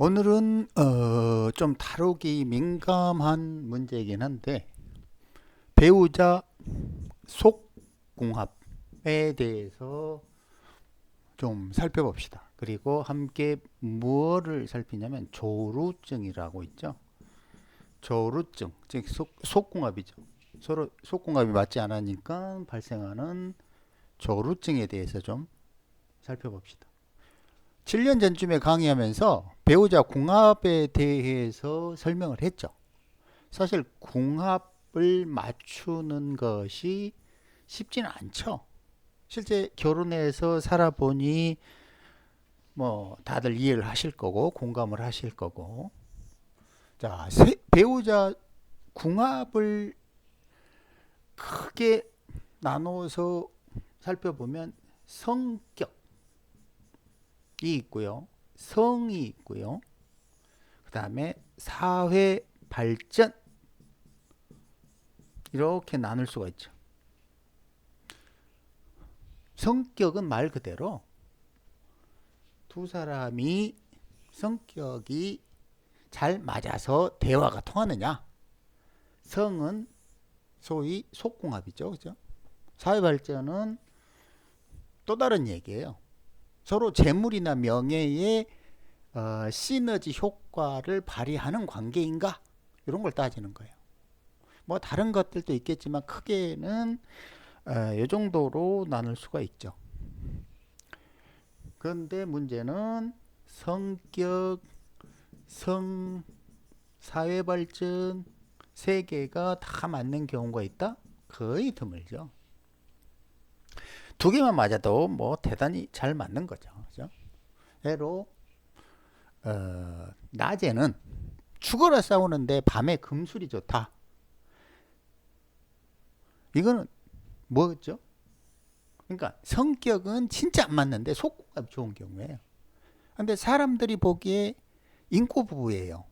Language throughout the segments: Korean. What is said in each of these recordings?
오늘은 어, 좀 다루기 민감한 문제이긴 한데 배우자 속궁합에 대해서 좀 살펴봅시다. 그리고 함께 무엇을 살피냐면 조루증이라고 있죠. 조루증, 즉 속, 속궁합이죠. 서로 속궁합이 맞지 않으니까 발생하는 조루증에 대해서 좀 살펴봅시다. 7년 전쯤에 강의하면서 배우자 궁합에 대해서 설명을 했죠. 사실 궁합을 맞추는 것이 쉽지는 않죠. 실제 결혼해서 살아보니 뭐 다들 이해를 하실 거고 공감을 하실 거고 자 세, 배우자 궁합을 크게 나눠서 살펴보면 성격이 있고요 성이 있고요 그 다음에 사회 발전 이렇게 나눌 수가 있죠 성격은 말 그대로 두 사람이 성격이 잘 맞아서 대화가 통하느냐. 성은 소위 속궁합이죠. 그죠? 사회 발전은 또 다른 얘기예요. 서로 재물이나 명예의 어, 시너지 효과를 발휘하는 관계인가? 이런 걸 따지는 거예요. 뭐 다른 것들도 있겠지만 크게는 이 정도로 나눌 수가 있죠. 그런데 문제는 성격, 성, 사회 발전 세 개가 다 맞는 경우가 있다? 거의 드물죠. 두 개만 맞아도 뭐 대단히 잘 맞는 거죠. 그죠? 예로 어, 낮에는 죽어라 싸우는데 밤에 금술이 좋다. 이거는 뭐였죠? 그러니까 성격은 진짜 안 맞는데 속궁합이 좋은 경우에요. 근데 사람들이 보기에 인고 부부예요.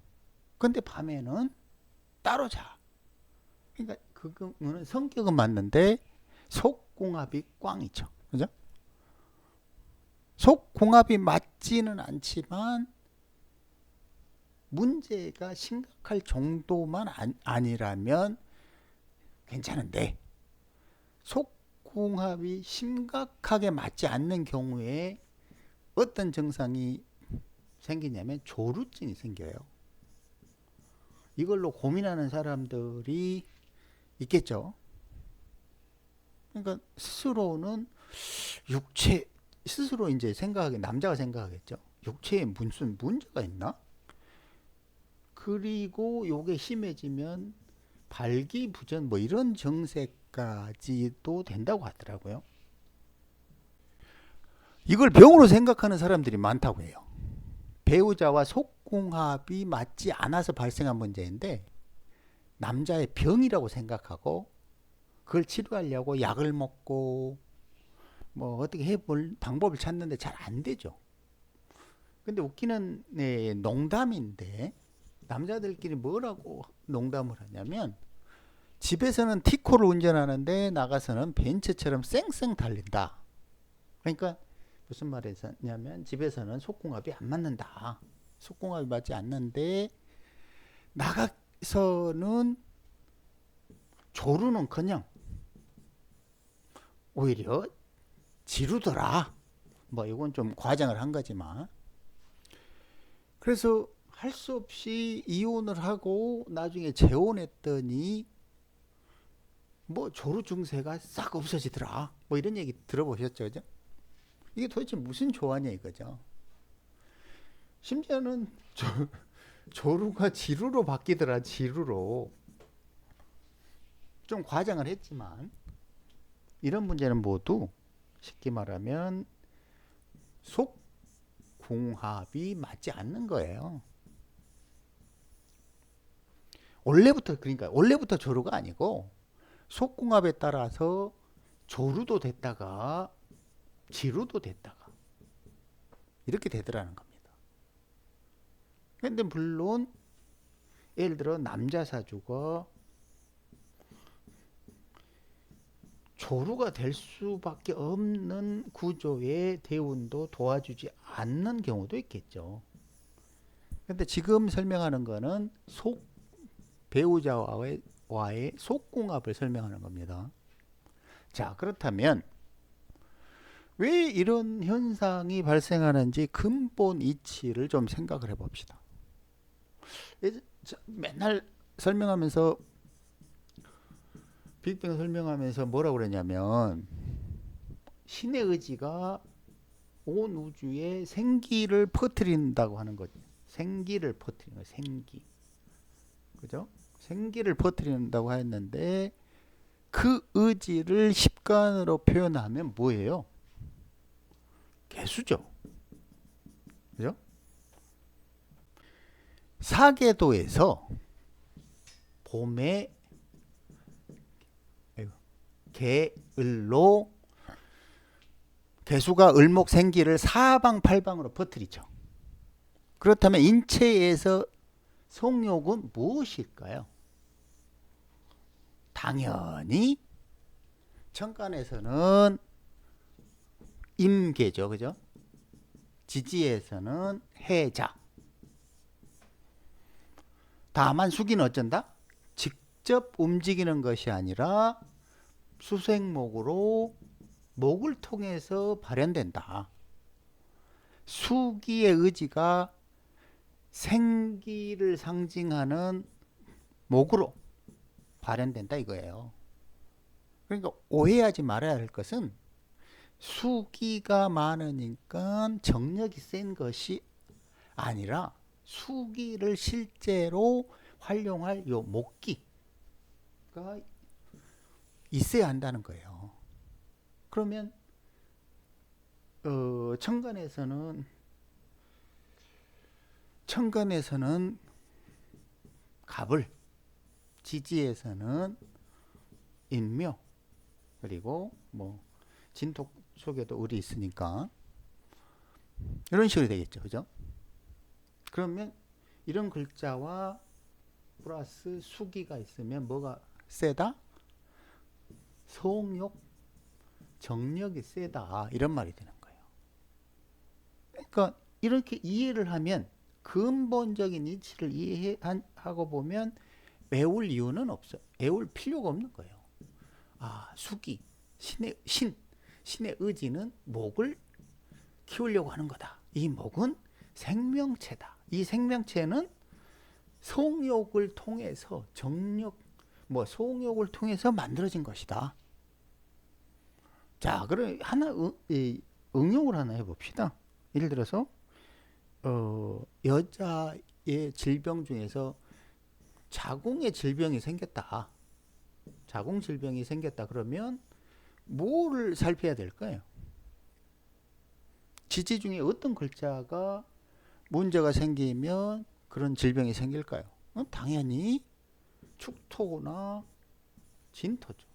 근데 밤에는 따로 자. 그러니까 그거는 성격은 맞는데 속 궁합이 꽝이죠. 그죠? 속궁합이 맞지는 않지만 문제가 심각할 정도만 아니라면 괜찮은데 속궁합이 심각하게 맞지 않는 경우에 어떤 증상이 생기냐면 조루증이 생겨요. 이걸로 고민하는 사람들이 있겠죠. 그러니까 스스로는 육체 스스로 이제 생각하게 남자가 생각하겠죠. 육체에 무슨 문제가 있나? 그리고 요게 심해지면 발기부전 뭐 이런 정색까지도 된다고 하더라고요. 이걸 병으로 생각하는 사람들이 많다고 해요. 배우자와 속궁합이 맞지 않아서 발생한 문제인데 남자의 병이라고 생각하고 그걸 치료하려고 약을 먹고 뭐 어떻게 해볼 방법을 찾는데 잘 안 되죠. 근데 웃기는 네, 농담인데 남자들끼리 뭐라고 농담을 하냐면 집에서는 티코를 운전하는데 나가서는 벤츠처럼 쌩쌩 달린다. 그러니까 무슨 말이냐면 집에서는 속궁합이 안 맞는다. 속궁합이 맞지 않는데 나가서는 그냥 오히려 지루더라. 뭐 이건 좀 과장을 한 거지만 그래서 할 수 없이 이혼을 하고 나중에 재혼했더니 뭐 조루 증세가 싹 없어지더라. 뭐 이런 얘기 들어보셨죠, 그죠? 이게 도대체 무슨 조화냐 이거죠. 심지어는 조, 조루가 지루로 바뀌더라 지루로. 좀 과장을 했지만 이런 문제는 모두 쉽게 말하면 속 궁합이 맞지 않는 거예요. 원래부터 그러니까 원래부터 조루가 아니고 속궁합에 따라서 조루도 됐다가 지루도 됐다가 이렇게 되더라는 겁니다. 근데 물론 예를 들어 남자 사주가 조루가 될 수밖에 없는 구조의 대운도 도와주지 않는 경우도 있겠죠. 근데 지금 설명하는 거는 속 배우자와의 와의 속궁합을 설명하는 겁니다. 자, 그렇다면 왜 이런 현상이 발생하는지 근본 이치를 좀 생각을 해 봅시다. 예전- 자, 맨날 설명하면서 빅뱅 설명하면서 뭐라고 그랬냐면 신의 의지가 온 우주에 생기를 퍼뜨린다고 하는 거죠. 생기를 퍼뜨리는 거 생기. 그죠? 생기를 퍼뜨린다고 했는데 그 의지를 십간으로 표현하면 뭐예요? 개수죠. 그죠? 사계도에서 봄에 개을로 개수가 을목 생기를 사방팔방으로 퍼뜨리죠. 그렇다면 인체에서 성욕은 무엇일까요? 당연히 천간에서는 임계죠. 그죠? 지지에서는 해자. 다만 수기는 어쩐다? 직접 움직이는 것이 아니라 수생목으로 목을 통해서 발현된다. 수기의 의지가 생기를 상징하는 목으로 발현된다 이거예요. 그러니까 오해하지 말아야 할 것은 수기가 많으니까 정력이 센 것이 아니라 수기를 실제로 활용할 요 목기가 있어야 한다는 거예요. 그러면 어, 천간에서는 천간에서는 갑을 지지에서는 인묘 그리고 뭐 진톡 속에도 을이 있으니까 이런 식으로 되겠죠. 그죠? 그러면 이런 글자와 플러스 수기가 있으면 뭐가 세다 성욕 정력이 세다 이런 말이 되는 거예요 그러니까 이렇게 이해를 하면 근본적인 이치를 이해하고 보면 외울 이유는 없어. 외울 필요가 없는 거예요. 아, 수기, 신의 신, 신의 의지는 목을 키우려고 하는 거다. 이 목은 생명체다. 이 생명체는 성욕을 통해서 정력, 뭐 성욕을 통해서 만들어진 것이다. 자, 그럼 하나 응, 이, 응용을 하나 해봅시다. 예를 들어서 어, 여자의 질병 중에서 자궁의 질병이 생겼다. 자궁 질병이 생겼다 그러면 뭐를 살펴야 될까요? 지지 중에 어떤 글자가 문제가 생기면 그런 질병이 생길까요? 어, 당연히 축토나 진토죠.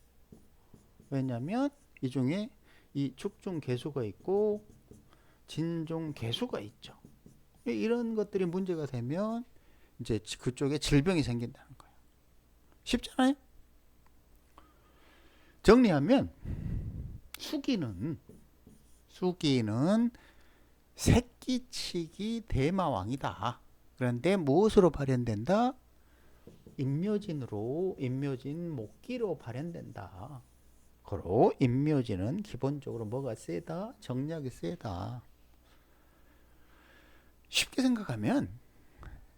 왜냐하면 이 중에 이 축중 개수가 있고 진중 개수가 있죠. 이런 것들이 문제가 되면 이제 그쪽에 질병이 생긴다는 거예요. 쉽잖아요. 정리하면 수기는 수기는 새끼치기 대마왕이다. 그런데 무엇으로 발현된다? 임묘진으로 임묘진 목기로 발현된다. 그로 임묘진은 기본적으로 뭐가 세다? 정략이 세다. 쉽게 생각하면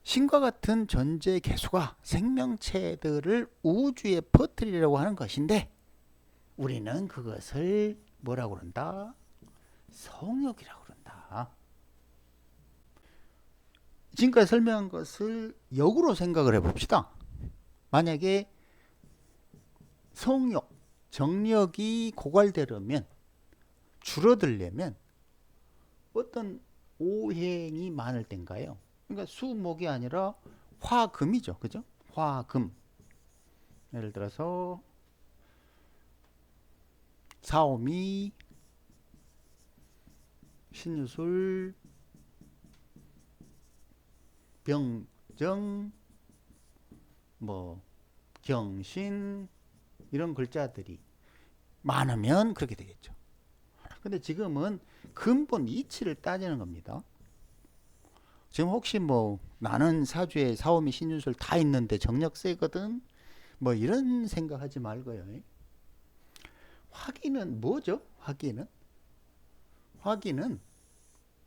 신과 같은 존재 개수가 생명체들을 우주에 퍼뜨리려고 하는 것인데 우리는 그것을 뭐라고 그런다? 성욕이라고 그런다. 지금까지 설명한 것을 역으로 생각을 해봅시다. 만약에 성욕, 정력이 고갈되려면 줄어들려면 어떤 오행이 많을 땐가요? 그러니까 수목이 아니라 화금이죠. 그죠? 화금. 예를 들어서 사오미, 신유술, 병정, 뭐 경신 이런 글자들이 많으면 그렇게 되겠죠. 근데 지금은 근본 이치를 따지는 겁니다. 지금 혹시 뭐 나는 사주에 사오미 신유술 다 있는데 정력 세거든 뭐 이런 생각하지 말고요. 화기는 뭐죠? 화기는 화기는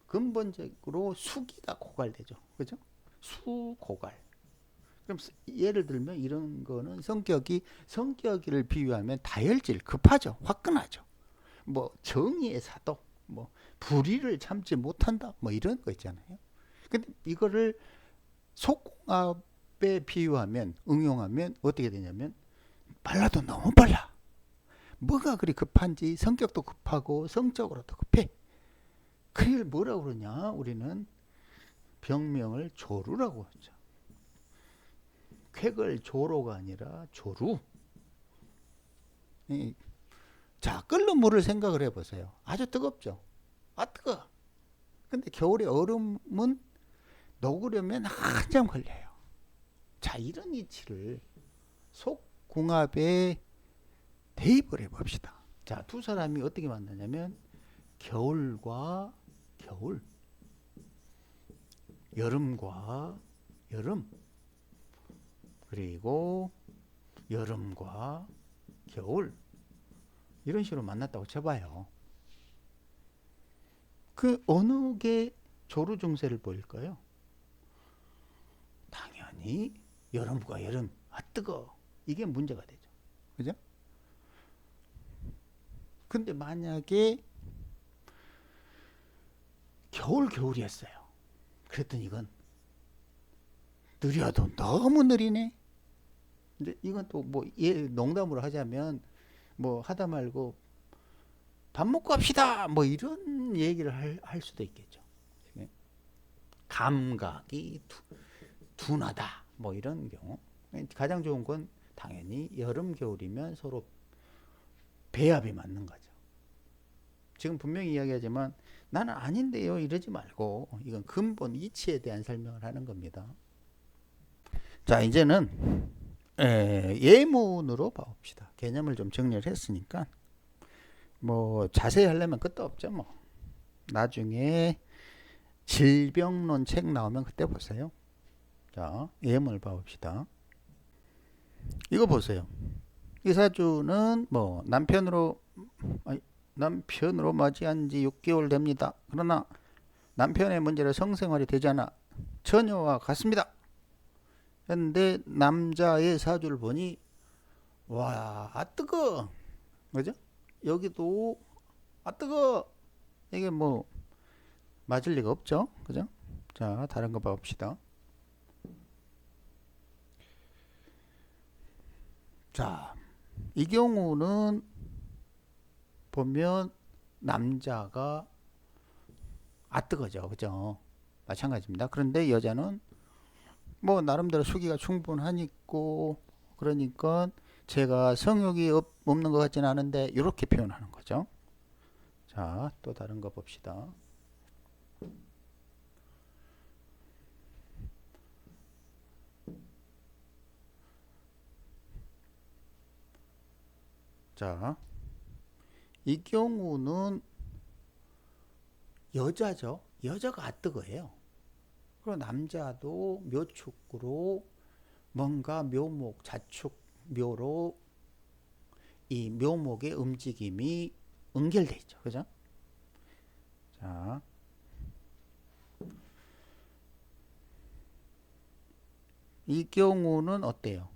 근본적으로 수기가 고갈되죠. 그죠? 수고갈. 그럼 스- 예를 들면 이런 거는 성격이 성격을 비유하면 다혈질 급하죠. 화끈하죠. 뭐 정의의 사도, 뭐 불의를 참지 못한다. 뭐 이런 거 있잖아요. 근데 이거를 속궁합에 비유하면 응용하면 어떻게 되냐면 빨라도 너무 빨라. 뭐가 그리 급한지 성격도 급하고 성적으로도 급해. 그걸 뭐라고 그러냐? 우리는 병명을 조루라고 하죠. 쾌걸 조로가 아니라 조루. 이- 자, 끓는 물을 생각을 해보세요. 아주 뜨겁죠? 아, 뜨거. 근데 겨울에 얼음은 녹으려면 한참 걸려요. 자, 이런 이치를 속궁합에 대입을 해봅시다. 자, 두 사람이 어떻게 만나냐면 겨울과 겨울, 여름과 여름, 그리고 여름과 겨울 이런 식으로 만났다고 쳐봐요. 그 어느 게 조루 중세를 보일까요? 당연히 여름과 여름 아 뜨거 이게 문제가 되죠. 그죠? 근데 만약에 겨울 겨울이었어요. 그랬더니 이건 느려도 너무 느리네. 근데 이건 또뭐 예, 농담으로 하자면 뭐 하다 말고 밥 먹고 합시다. 뭐 이런 얘기를 할, 할 수도 있겠죠. 예. 감각이 두, 둔하다. 뭐 이런 경우 가장 좋은 건 당연히 여름 겨울이면 서로 배합이 맞는 거죠. 지금 분명히 이야기하지만 나는 아닌데요 이러지 말고 이건 근본 이치에 대한 설명을 하는 겁니다. 자 이제는 에, 예문으로 봐봅시다. 개념을 좀 정리를 했으니까 뭐 자세히 하려면 끝도 없죠 뭐. 나중에 질병론 책 나오면 그때 보세요. 자 예문을 봐봅시다. 이거 보세요. 이 사주는 뭐 남편으로 아니, 남편으로 맞이한 지 6개월 됩니다. 그러나 남편의 문제로 성생활이 되지 않아 처녀와 같습니다. 했는데 남자의 사주를 보니 와, 아 뜨거. 그죠? 여기도 아 뜨거. 이게 뭐 맞을 리가 없죠. 그죠? 자, 다른 거 봐봅시다. 자, 이 경우는 보면 남자가 아 뜨거죠. 그죠? 마찬가지입니다. 그런데 여자는 뭐 나름대로 수기가 충분하니까 그러니까 제가 성욕이 없, 없는 것 같지는 않은데 이렇게 표현하는 거죠. 자, 또 다른 거 봅시다. 자, 이 경우는 여자죠. 여자가 아뜨거예요. 그리고 남자도 묘축으로 뭔가 묘목, 자축, 묘로 이 묘목의 움직임이 연결돼 있죠. 그죠? 자. 이 경우는 어때요?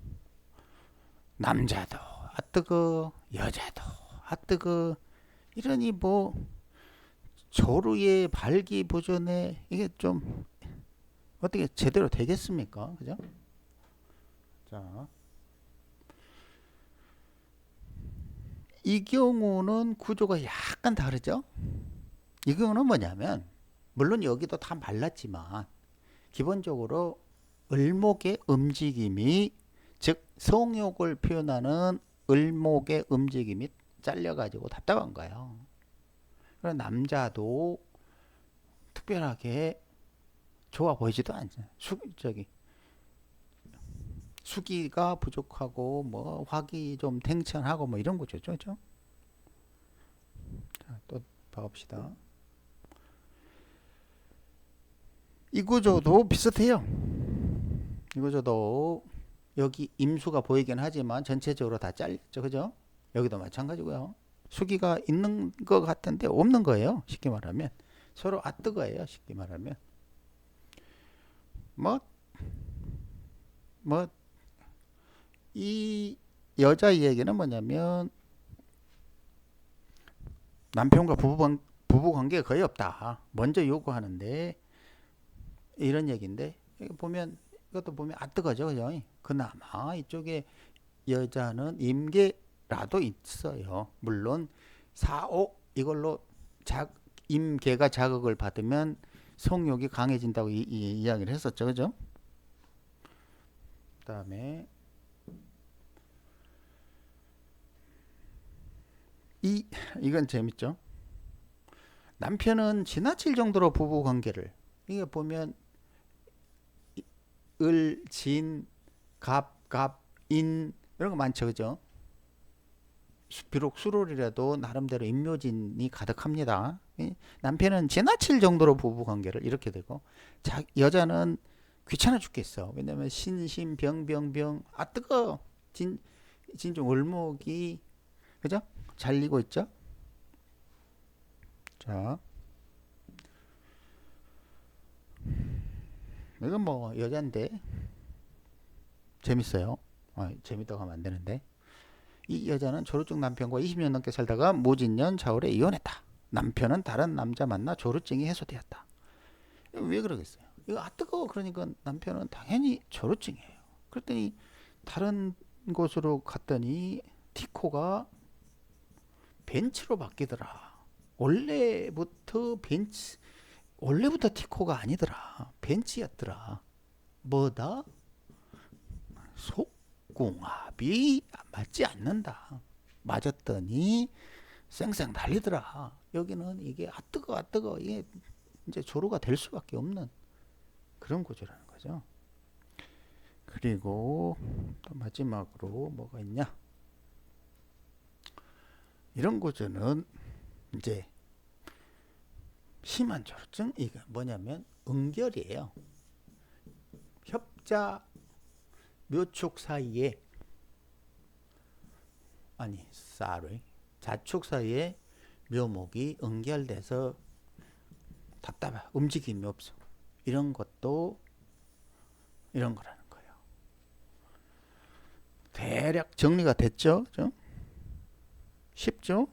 남자도 아 뜨거, 여자도 아 뜨거. 이러니 뭐 조루의 발기부전에 이게 좀 어떻게 제대로 되겠습니까? 그죠? 자. 이 경우는 구조가 약간 다르죠? 이 경우는 뭐냐면, 물론 여기도 다 말랐지만, 기본적으로 을목의 움직임이, 즉, 성욕을 표현하는 을목의 움직임이 잘려가지고 답답한 거예요. 그럼 남자도 특별하게 좋아 보이지도 않죠. 수, 저기 수기가 부족하고 뭐 화기 좀 탱천하고 뭐 이런 거죠, 그죠? 자, 또 봐봅시다. 이 구조도 비슷해요. 이 구조도 여기 임수가 보이긴 하지만 전체적으로 다 잘렸죠. 그죠? 여기도 마찬가지고요. 수기가 있는 것 같은데 없는 거예요. 쉽게 말하면. 서로 아뜨거예요. 쉽게 말하면. 뭐, 뭐, 이 여자 이야기는 뭐냐면 남편과 부부, 부부 관계가 거의 없다. 먼저 요구하는데 이런 얘기인데 보면 이것도 보면 아 뜨거죠, 그죠? 그나마 이쪽에 여자는 임계라도 있어요. 물론 사옥 이걸로 자, 임계가 자극을 받으면 성욕이 강해진다고 이, 이 이야기를 했었죠, 그죠? 그 다음에 이 이건 재밌죠. 남편은 지나칠 정도로 부부 관계를 이게 보면 이- 을, 진, 갑, 갑, 인 이런 거 많죠, 그죠? 수- 비록 수롤이라도 나름대로 임묘진이 가득합니다. 이 남편은 지나칠 정도로 부부 관계를 이렇게 되고 자, 여자는 귀찮아 죽겠어. 왜냐면 신신 병병병 아 뜨거 진 진좀 월목이 그죠? 잘리고 있죠? 자, 이건 뭐 여잔데 재밌어요. 아, 재밌다고 하면 안 되는데 이 여자는 조루증 남편과 20년 넘게 살다가 모진년 자울에 이혼했다. 남편은 다른 남자 만나 조루증이 해소되었다. 왜 그러겠어요? 이거 아 뜨거워 그러니까 남편은 당연히 조루증이에요. 그랬더니 다른 곳으로 갔더니 티코가 벤츠로 바뀌더라. 원래부터 벤츠 원래부터 티코가 아니더라. 벤츠였더라. 뭐다? 속궁합이 맞지 않는다. 맞았더니 쌩쌩 달리더라. 여기는 이게 아 뜨거 아 뜨거 이게 이제 조로가 될 수밖에 없는 그런 구조라는 거죠. 그리고 또 마지막으로 뭐가 있냐? 이런 구조는 이제 심한 조루증 이게 뭐냐면 응결이에요. 협자 묘축 사이에 아니 sorry 자축 사이에 묘목이 응결돼서 답답해 움직임이 없어 이런 것도 이런 거라는 거예요. 대략 정리가 됐죠? 좀 쉽죠?